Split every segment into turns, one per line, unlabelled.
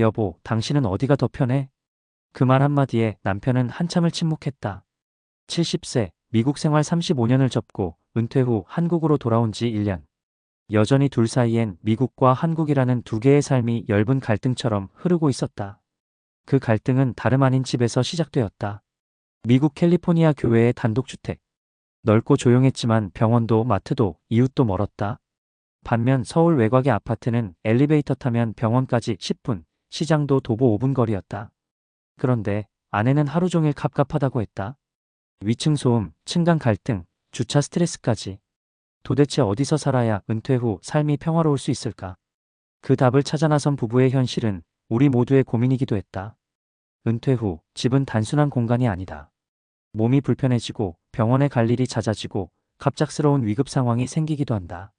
여보, 당신은 어디가 더 편해? 그 말 한마디에 남편은 한참을 침묵했다. 70세, 미국 생활 35년을 접고 은퇴 후 한국으로 돌아온 지 1년. 여전히 둘 사이엔 미국과 한국이라는 두 개의 삶이 엷은 갈등처럼 흐르고 있었다. 그 갈등은 다름 아닌 집에서 시작되었다. 미국 캘리포니아 교회의 단독주택. 넓고 조용했지만 병원도 마트도 이웃도 멀었다. 반면 서울 외곽의 아파트는 엘리베이터 타면 병원까지 10분, 시장도 도보 5분 거리였다. 그런데 아내는 하루 종일 갑갑하다고 했다. 위층 소음, 층간 갈등, 주차 스트레스까지. 도대체 어디서 살아야 은퇴 후 삶이 평화로울 수 있을까? 그 답을 찾아 나선 부부의 현실은 우리 모두의 고민이기도 했다. 은퇴 후 집은 단순한 공간이 아니다. 몸이 불편해지고 병원에 갈 일이 잦아지고 갑작스러운 위급 상황이 생기기도 한다.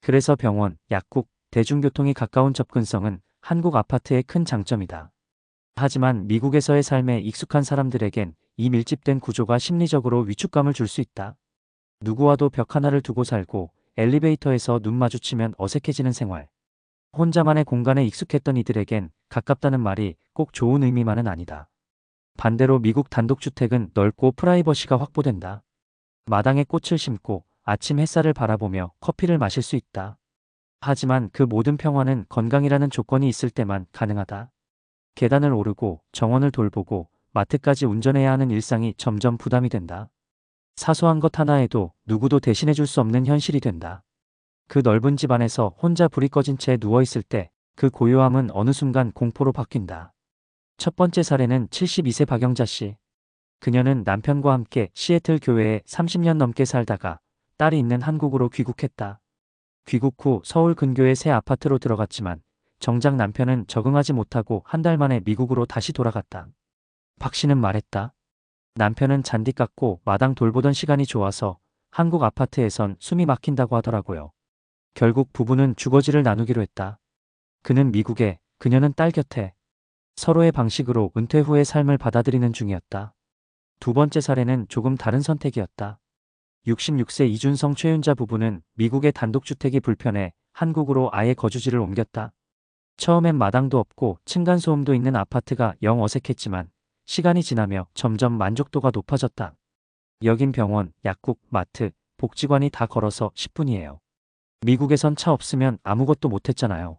그래서 병원, 약국, 대중교통이 가까운 접근성은 한국 아파트의 큰 장점이다. 하지만 미국에서의 삶에 익숙한 사람들에겐 이 밀집된 구조가 심리적으로 위축감을 줄 수 있다. 누구와도 벽 하나를 두고 살고 엘리베이터에서 눈 마주치면 어색해지는 생활. 혼자만의 공간에 익숙했던 이들에겐 가깝다는 말이 꼭 좋은 의미만은 아니다. 반대로 미국 단독주택은 넓고 프라이버시가 확보된다. 마당에 꽃을 심고 아침 햇살을 바라보며 커피를 마실 수 있다. 하지만 그 모든 평화는 건강이라는 조건이 있을 때만 가능하다. 계단을 오르고 정원을 돌보고 마트까지 운전해야 하는 일상이 점점 부담이 된다. 사소한 것 하나에도 누구도 대신해 줄 수 없는 현실이 된다. 그 넓은 집 안에서 혼자 불이 꺼진 채 누워있을 때 그 고요함은 어느 순간 공포로 바뀐다. 첫 번째 사례는 72세 박영자 씨. 그녀는 남편과 함께 시애틀 교회에 30년 넘게 살다가 딸이 있는 한국으로 귀국했다. 귀국 후 서울 근교의 새 아파트로 들어갔지만 정작 남편은 적응하지 못하고 한 달 만에 미국으로 다시 돌아갔다. 박 씨는 말했다. 남편은 잔디 깎고 마당 돌보던 시간이 좋아서 한국 아파트에선 숨이 막힌다고 하더라고요. 결국 부부는 주거지를 나누기로 했다. 그는 미국에, 그녀는 딸 곁에 서로의 방식으로 은퇴 후의 삶을 받아들이는 중이었다. 두 번째 사례는 조금 다른 선택이었다. 66세 이준성 최윤자 부부는 미국의 단독주택이 불편해 한국으로 아예 거주지를 옮겼다. 처음엔 마당도 없고 층간소음도 있는 아파트가 영 어색했지만 시간이 지나며 점점 만족도가 높아졌다. 여긴 병원, 약국, 마트, 복지관이 다 걸어서 10분이에요. 미국에선 차 없으면 아무것도 못했잖아요.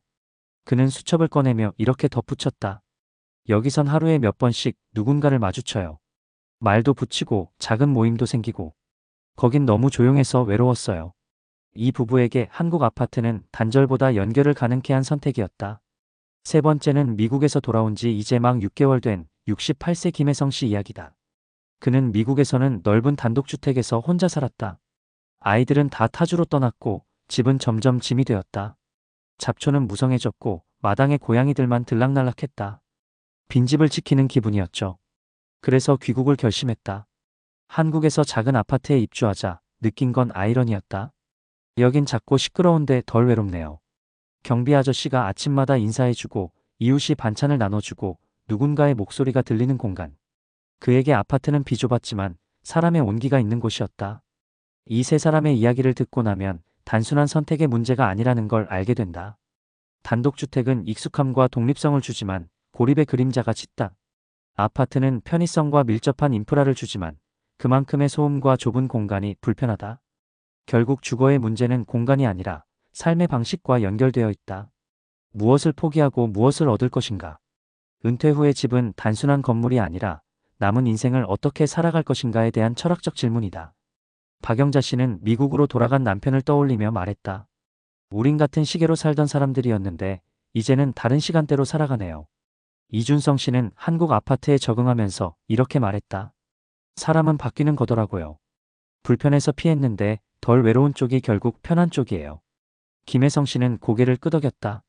그는 수첩을 꺼내며 이렇게 덧붙였다. 여기선 하루에 몇 번씩 누군가를 마주쳐요. 말도 붙이고 작은 모임도 생기고. 거긴 너무 조용해서 외로웠어요. 이 부부에게 한국 아파트는 단절보다 연결을 가능케 한 선택이었다. 세 번째는 미국에서 돌아온 지 이제 막 6개월 된 68세 김혜성 씨 이야기다. 그는 미국에서는 넓은 단독주택에서 혼자 살았다. 아이들은 다 타주로 떠났고 집은 점점 짐이 되었다. 잡초는 무성해졌고 마당에 고양이들만 들락날락했다. 빈집을 지키는 기분이었죠. 그래서 귀국을 결심했다. 한국에서 작은 아파트에 입주하자 느낀 건 아이러니였다. 여긴 작고 시끄러운데 덜 외롭네요. 경비 아저씨가 아침마다 인사해주고 이웃이 반찬을 나눠주고 누군가의 목소리가 들리는 공간. 그에게 아파트는 비좁았지만 사람의 온기가 있는 곳이었다. 이 세 사람의 이야기를 듣고 나면 단순한 선택의 문제가 아니라는 걸 알게 된다. 단독주택은 익숙함과 독립성을 주지만 고립의 그림자가 짙다. 아파트는 편의성과 밀접한 인프라를 주지만 그만큼의 소음과 좁은 공간이 불편하다. 결국 주거의 문제는 공간이 아니라 삶의 방식과 연결되어 있다. 무엇을 포기하고 무엇을 얻을 것인가. 은퇴 후의 집은 단순한 건물이 아니라 남은 인생을 어떻게 살아갈 것인가에 대한 철학적 질문이다. 박영자 씨는 미국으로 돌아간 남편을 떠올리며 말했다. 우린 같은 시계로 살던 사람들이었는데 이제는 다른 시간대로 살아가네요. 이준성 씨는 한국 아파트에 적응하면서 이렇게 말했다. 사람은 바뀌는 거더라고요. 불편해서 피했는데 덜 외로운 쪽이 결국 편한 쪽이에요. 김혜성 씨는 고개를 끄덕였다.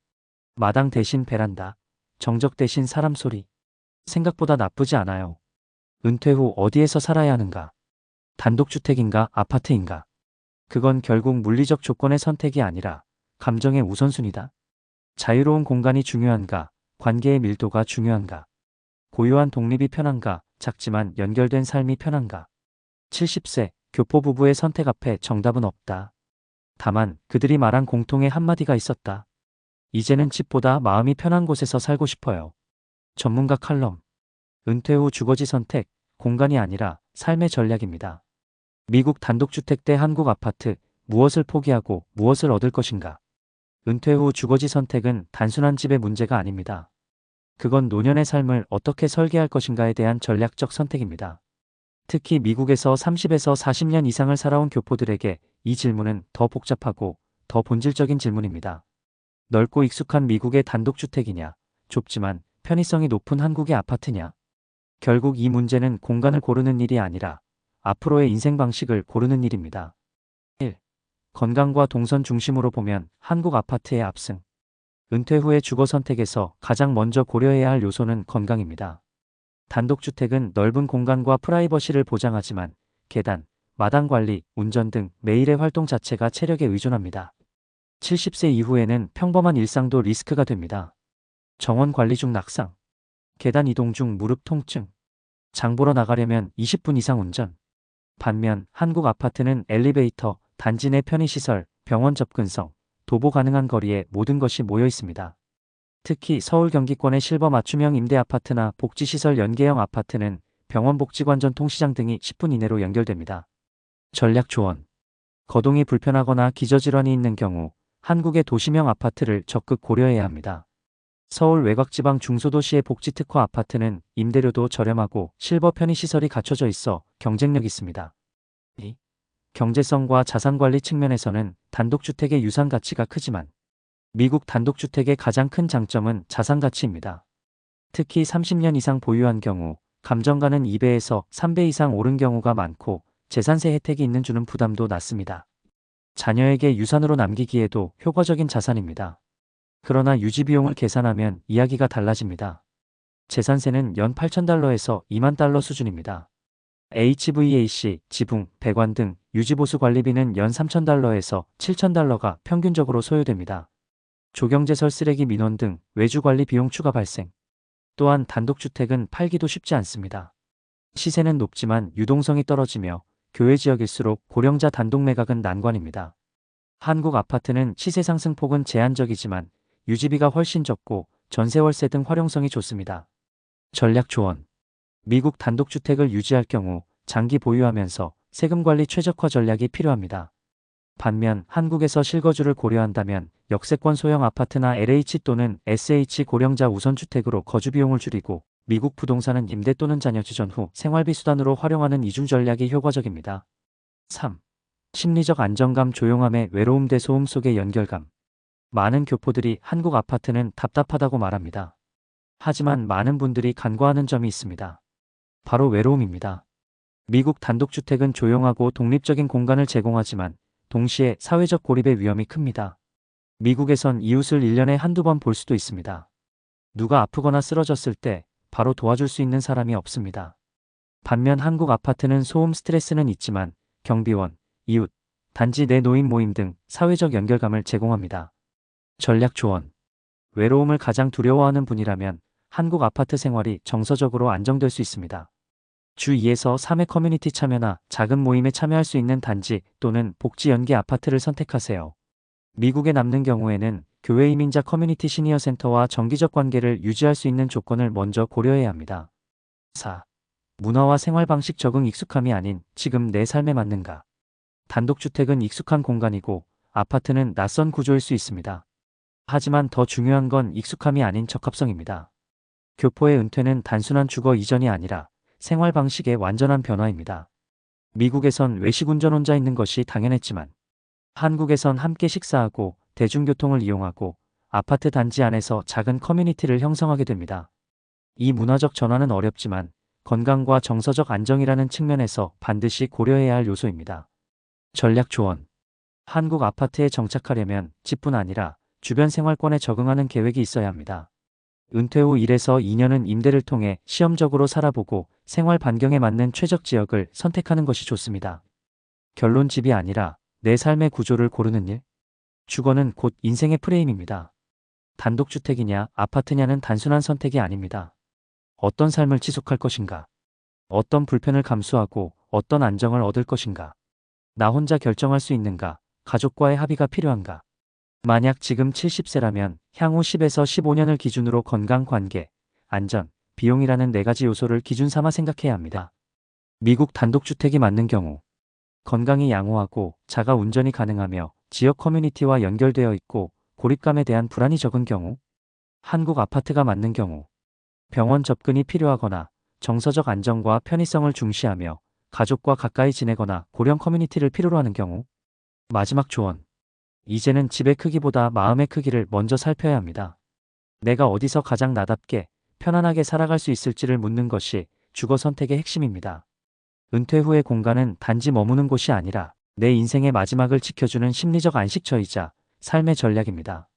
마당 대신 베란다. 정적 대신 사람 소리. 생각보다 나쁘지 않아요. 은퇴 후 어디에서 살아야 하는가? 단독주택인가 아파트인가? 그건 결국 물리적 조건의 선택이 아니라 감정의 우선순위다. 자유로운 공간이 중요한가? 관계의 밀도가 중요한가? 고요한 독립이 편한가? 작지만 연결된 삶이 편한가? 70세 교포 부부의 선택 앞에 정답은 없다. 다만 그들이 말한 공통의 한마디가 있었다. 이제는 집보다 마음이 편한 곳에서 살고 싶어요. 전문가 칼럼. 은퇴 후 주거지 선택, 공간이 아니라 삶의 전략입니다. 미국 단독주택 대 한국 아파트, 무엇을 포기하고 무엇을 얻을 것인가? 은퇴 후 주거지 선택은 단순한 집의 문제가 아닙니다. 그건 노년의 삶을 어떻게 설계할 것인가에 대한 전략적 선택입니다. 특히 미국에서 30에서 40년 이상을 살아온 교포들에게 이 질문은 더 복잡하고 더 본질적인 질문입니다. 넓고 익숙한 미국의 단독주택이냐, 좁지만 편의성이 높은 한국의 아파트냐. 결국 이 문제는 공간을 고르는 일이 아니라 앞으로의 인생 방식을 고르는 일입니다. 1. 건강과 동선 중심으로 보면 한국 아파트의 압승. 은퇴 후의 주거 선택에서 가장 먼저 고려해야 할 요소는 건강입니다. 단독주택은 넓은 공간과 프라이버시를 보장하지만 계단, 마당 관리, 운전 등 매일의 활동 자체가 체력에 의존합니다. 70세 이후에는 평범한 일상도 리스크가 됩니다. 정원 관리 중 낙상, 계단 이동 중 무릎 통증, 장 보러 나가려면 20분 이상 운전. 반면 한국 아파트는 엘리베이터, 단지 내 편의시설, 병원 접근성, 도보 가능한 거리에 모든 것이 모여 있습니다. 특히 서울 경기권의 실버 맞춤형 임대 아파트나 복지시설 연계형 아파트는 병원 복지관 전 통시장 등이 10분 이내로 연결됩니다. 전략 조언. 거동이 불편하거나 기저질환이 있는 경우 한국의 도시명 아파트를 적극 고려해야 합니다. 서울 외곽지방 중소도시의 복지특화 아파트는 임대료도 저렴하고 실버 편의시설이 갖춰져 있어 경쟁력 있습니다. 2. 경제성과 자산관리 측면에서는 단독주택의 유산 가치가 크지만 미국 단독주택의 가장 큰 장점은 자산 가치입니다. 특히 30년 이상 보유한 경우 감정가는 2배에서 3배 이상 오른 경우가 많고 재산세 혜택이 있는 주는 부담도 낮습니다. 자녀에게 유산으로 남기기에도 효과적인 자산입니다. 그러나 유지 비용을 계산하면 이야기가 달라집니다. 재산세는 연 8,000달러에서 2만 달러 수준입니다. HVAC, 지붕, 배관 등 유지보수 관리비는 연 3,000달러에서 7,000달러가 평균적으로 소요됩니다. 조경제설 쓰레기 민원 등 외주 관리 비용 추가 발생. 또한 단독주택은 팔기도 쉽지 않습니다. 시세는 높지만 유동성이 떨어지며 교외 지역일수록 고령자 단독 매각은 난관입니다. 한국 아파트는 시세 상승폭은 제한적이지만 유지비가 훨씬 적고 전세월세 등 활용성이 좋습니다. 전략 조언. 미국 단독주택을 유지할 경우 장기 보유하면서 세금 관리 최적화 전략이 필요합니다. 반면 한국에서 실거주를 고려한다면 역세권 소형 아파트나 LH 또는 SH 고령자 우선주택으로 거주 비용을 줄이고 미국 부동산은 임대 또는 자녀 지전 후 생활비 수단으로 활용하는 이중 전략이 효과적입니다. 3. 심리적 안정감 조용함의 외로움 대 소음 속의 연결감. 많은 교포들이 한국 아파트는 답답하다고 말합니다. 하지만 많은 분들이 간과하는 점이 있습니다. 바로 외로움입니다. 미국 단독주택은 조용하고 독립적인 공간을 제공하지만 동시에 사회적 고립의 위험이 큽니다. 미국에선 이웃을 1년에 한두 번 볼 수도 있습니다. 누가 아프거나 쓰러졌을 때 바로 도와줄 수 있는 사람이 없습니다. 반면 한국 아파트는 소음 스트레스는 있지만 경비원, 이웃, 단지 내 노인 모임 등 사회적 연결감을 제공합니다. 전략 조언. 외로움을 가장 두려워하는 분이라면 한국 아파트 생활이 정서적으로 안정될 수 있습니다. 주 2에서 3회 커뮤니티 참여나 작은 모임에 참여할 수 있는 단지 또는 복지 연계 아파트를 선택하세요. 미국에 남는 경우에는 교회 이민자 커뮤니티 시니어 센터와 정기적 관계를 유지할 수 있는 조건을 먼저 고려해야 합니다. 4. 문화와 생활 방식 적응 익숙함이 아닌 지금 내 삶에 맞는가. 단독주택은 익숙한 공간이고 아파트는 낯선 구조일 수 있습니다. 하지만 더 중요한 건 익숙함이 아닌 적합성입니다. 교포의 은퇴는 단순한 주거 이전이 아니라 생활 방식의 완전한 변화입니다. 미국에선 외식 운전 혼자 있는 것이 당연했지만 한국에선 함께 식사하고 대중교통을 이용하고 아파트 단지 안에서 작은 커뮤니티를 형성하게 됩니다. 이 문화적 전환은 어렵지만 건강과 정서적 안정이라는 측면에서 반드시 고려해야 할 요소입니다. 전략 조언. 한국 아파트에 정착하려면 집뿐 아니라 주변 생활권에 적응하는 계획이 있어야 합니다. 은퇴 후 1에서 2년은 임대를 통해 시험적으로 살아보고 생활 반경에 맞는 최적 지역을 선택하는 것이 좋습니다. 결론 집이 아니라 내 삶의 구조를 고르는 일. 주거는 곧 인생의 프레임입니다. 단독주택이냐 아파트냐는 단순한 선택이 아닙니다. 어떤 삶을 지속할 것인가? 어떤 불편을 감수하고 어떤 안정을 얻을 것인가? 나 혼자 결정할 수 있는가? 가족과의 합의가 필요한가? 만약 지금 70세라면 향후 10에서 15년을 기준으로 건강 관계, 안전, 비용이라는 네 가지 요소를 기준 삼아 생각해야 합니다. 미국 단독주택이 맞는 경우 건강이 양호하고 자가 운전이 가능하며 지역 커뮤니티와 연결되어 있고 고립감에 대한 불안이 적은 경우 한국 아파트가 맞는 경우 병원 접근이 필요하거나 정서적 안정과 편의성을 중시하며 가족과 가까이 지내거나 고령 커뮤니티를 필요로 하는 경우 마지막 조언 이제는 집의 크기보다 마음의 크기를 먼저 살펴야 합니다. 내가 어디서 가장 나답게 편안하게 살아갈 수 있을지를 묻는 것이 주거 선택의 핵심입니다. 은퇴 후의 공간은 단지 머무는 곳이 아니라 내 인생의 마지막을 지켜주는 심리적 안식처이자 삶의 전략입니다.